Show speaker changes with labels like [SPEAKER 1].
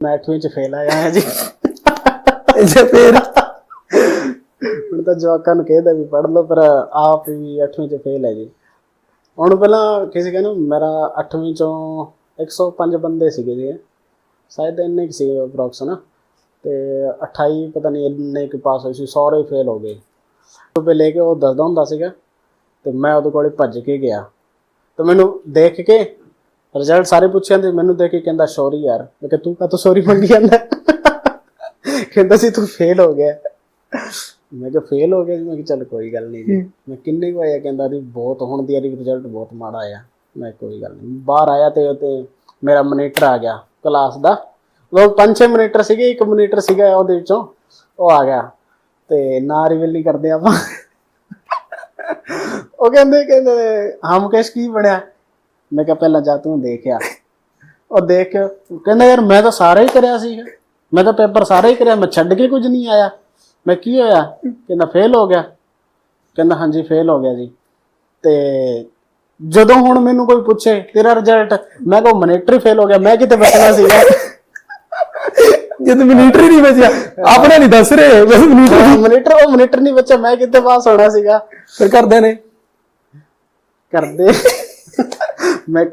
[SPEAKER 1] ਮੈਂ 8ਵੀਂ ਚ ਫੇਲ ਆਇਆ ਹਾਂ ਜੀ।
[SPEAKER 2] ਅੱਛਾ ਫੇਰ?
[SPEAKER 1] ਹੁਣ ਤਾਂ ਜਵਾਕਾਂ ਨੂੰ ਕਹਿੰਦਾ ਵੀ ਪੜ੍ਹ ਲਓ ਪਰ ਆਪ ਵੀ 8ਵੀਂ ਚ ਫੇਲ ਹੈ ਜੀ। ਹੁਣ ਪਹਿਲਾਂ ਕਿਸੇ ਕਹਿੰਦਾ ਮੇਰਾ 8ਵੀਂ ਚੋਂ 105 ਬੰਦੇ ਸੀਗੇ ਜੀ। ਸ਼ਾਇਦ ਇੰਨੇ ਕੁ ਸੀ ਅਪਰੋਕਸ ਨਾ ਤੇ 28 ਪਤਾ ਨਹੀਂ ਇੰਨੇ ਕੁ ਪਾਸ ਹੋਏ ਸੀ ਸਾਰੇ ਫੇਲ ਹੋ ਗਏ। ਤੋਂ ਲੈ ਕੇ ਉਹ ਦੱਸਦਾ ਹੁੰਦਾ ਸੀਗਾ ਤੇ ਮੈਂ ਉਹਦੇ ਕੋਲੇ ਭੱਜ ਕੇ ਗਿਆ। ਤੇ ਮੈਨੂੰ ਦੇਖ ਕੇ ਰਿਜ਼ਲਟ ਸਾਰੇ ਪੁੱਛਿਆ ਤੇ ਮੈਨੂੰ ਦੇਖ ਕੇ ਕਹਿੰਦਾ ਸੌਰੀ ਯਾਰ। ਮੈਂ ਕਿਹਾ ਤੂੰ ਕਾਹਤੋਂ ਸੌਰੀ ਮੰਗੀ ਜਾਂਦਾ? ਕਹਿੰਦਾ ਸੀ ਤੂੰ ਫੇਲ ਹੋ ਗਿਆ। ਮੈਂ ਕਿਹਾ ਫੇਲ ਹੋ ਗਿਆ? ਜੀ ਮੈਂ ਕਿਹਾ ਚੱਲ ਕੋਈ ਗੱਲ ਨਹੀਂ ਜੀ। ਮੈਂ ਕਿੰਨੇ ਕੁ ਆਇਆ ਕਹਿੰਦਾ ਵੀ ਬਹੁਤ ਹੁਣ ਦੀ ਵਾਰੀ ਰਿਜ਼ਲਟ ਬਹੁਤ ਮਾੜਾ ਆਇਆ ਮੈਂ ਕੋਈ ਗੱਲ ਨਹੀਂ। ਬਾਹਰ ਆਇਆ ਤੇ ਤੇ ਮੇਰਾ ਮੋਨੀਟਰ ਆ ਗਿਆ ਕਲਾਸ ਦਾ। ਉਹ ਪੰਜ ਛੇ ਮੋਨੀਟਰ ਸੀਗੇ ਇੱਕ ਮੋਨੀਟਰ ਸੀਗਾ ਉਹਦੇ ਵਿੱਚੋਂ ਉਹ ਆ ਗਿਆ। ਤੇ ਨਾ ਰਿਵੀਲ ਨਹੀਂ ਕਰਦੇ ਆਪਾਂ। ਉਹ ਕਹਿੰਦੇ ਕਹਿੰਦੇ ਹਾਂ ਮੁਕੇਸ਼ ਕੀ ਬਣਿਆ? ਮੈਂ ਕਿਹਾ ਪਹਿਲਾਂ ਜਾ ਤੂੰ ਦੇਖਿਆ। ਉਹ ਦੇਖ ਕਹਿੰਦਾ ਯਾਰ ਮੈਂ ਤਾਂ ਸਾਰਾ ਹੀ ਕਰਿਆ ਸੀਗਾ ਮੈਂ ਤਾਂ ਪੇਪਰ ਸਾਰਾ ਹੀ ਕਰਿਆ ਮੈਂ ਛੱਡ ਕੇ ਕੁਝ ਨਹੀਂ ਆਇਆ। ਮੈਂ ਕੀ ਹੋਇਆ? ਕਹਿੰਦਾ ਫੇਲ ਹੋ ਗਿਆ। ਕਹਿੰਦਾ ਹਾਂਜੀ ਫੇਲ ਹੋ ਗਿਆ ਜੀ। ਤੇ ਜਦੋਂ ਹੁਣ ਮੈਨੂੰ ਕੋਈ ਪੁੱਛੇ ਤੇਰਾ ਰਿਜ਼ਲਟ ਮੈਂ ਕਹਾਂ ਮੋਨੀਟਰ ਫੇਲ ਹੋ ਗਿਆ। ਮੈਂ ਕਿਤੇ ਬਚਣਾ ਸੀਗਾ।
[SPEAKER 2] ਜਦ ਮਨੀਟਰ ਨਹੀਂ ਬਚਿਆ ਆਪਣੇ ਨਹੀਂ ਦੱਸ ਰਹੇ ਬਸ ਮਨੀਟਰ
[SPEAKER 1] ਮੋਨੀਟਰ ਉਹ ਮੋਨੀਟਰ ਨਹੀਂ ਬੱਚਾ ਮੈਂ ਕਿਤੇ ਪਾਸ ਹੋਣਾ ਸੀਗਾ।
[SPEAKER 2] ਫਿਰ ਕਰਦੇ ਨੇ।
[SPEAKER 1] ਕਰਦੇ। ਮੈਂ